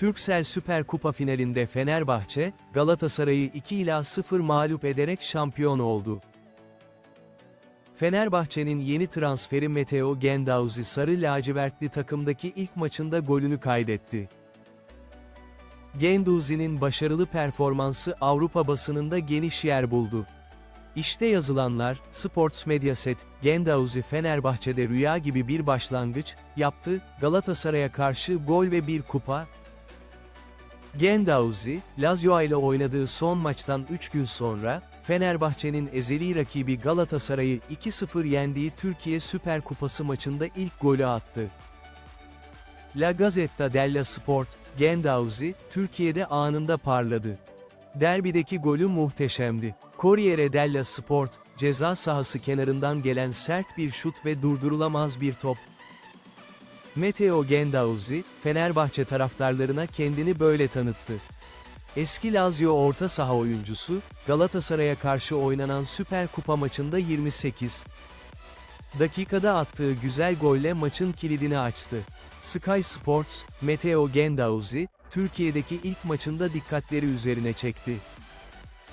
Türksel Süper Kupa finalinde Fenerbahçe, Galatasaray'ı 2 ila 0 mağlup ederek şampiyon oldu. Fenerbahçe'nin yeni transferi Meteo Gendauzi sarı lacivertli takımdaki ilk maçında golünü kaydetti. Gendouzi'nin başarılı performansı Avrupa basınında geniş yer buldu. İşte yazılanlar, Sports Mediaset, Gendauzi Fenerbahçe'de rüya gibi bir başlangıç, yaptı, Galatasaray'a karşı gol ve bir kupa. Gendauzi, Lazio ile oynadığı son maçtan 3 gün sonra, Fenerbahçe'nin ezeli rakibi Galatasaray'ı 2-0 yendiği Türkiye Süper Kupası maçında ilk golü attı. La Gazzetta dello Sport, Gendauzi, Türkiye'de anında parladı. Derbideki golü muhteşemdi. Corriere dello Sport, ceza sahası kenarından gelen sert bir şut ve durdurulamaz bir top. Meteo Gendauzi, Fenerbahçe taraftarlarına kendini böyle tanıttı. Eski Lazio orta saha oyuncusu, Galatasaray'a karşı oynanan Süper Kupa maçında 28 dakikada attığı güzel golle maçın kilidini açtı. Sky Sports, Meteo Gendauzi, Türkiye'deki ilk maçında dikkatleri üzerine çekti.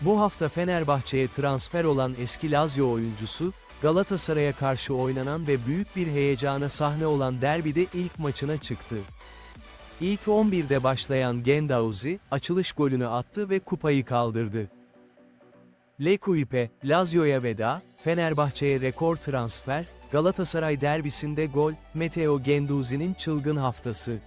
Bu hafta Fenerbahçe'ye transfer olan eski Lazio oyuncusu, Galatasaray'a karşı oynanan ve büyük bir heyecana sahne olan derbide ilk maçına çıktı. İlk 11'de başlayan Gendauzi, açılış golünü attı ve kupayı kaldırdı. Lekuipe, Lazio'ya veda, Fenerbahçe'ye rekor transfer, Galatasaray derbisinde gol, Meteo Gendouzi'nin çılgın haftası.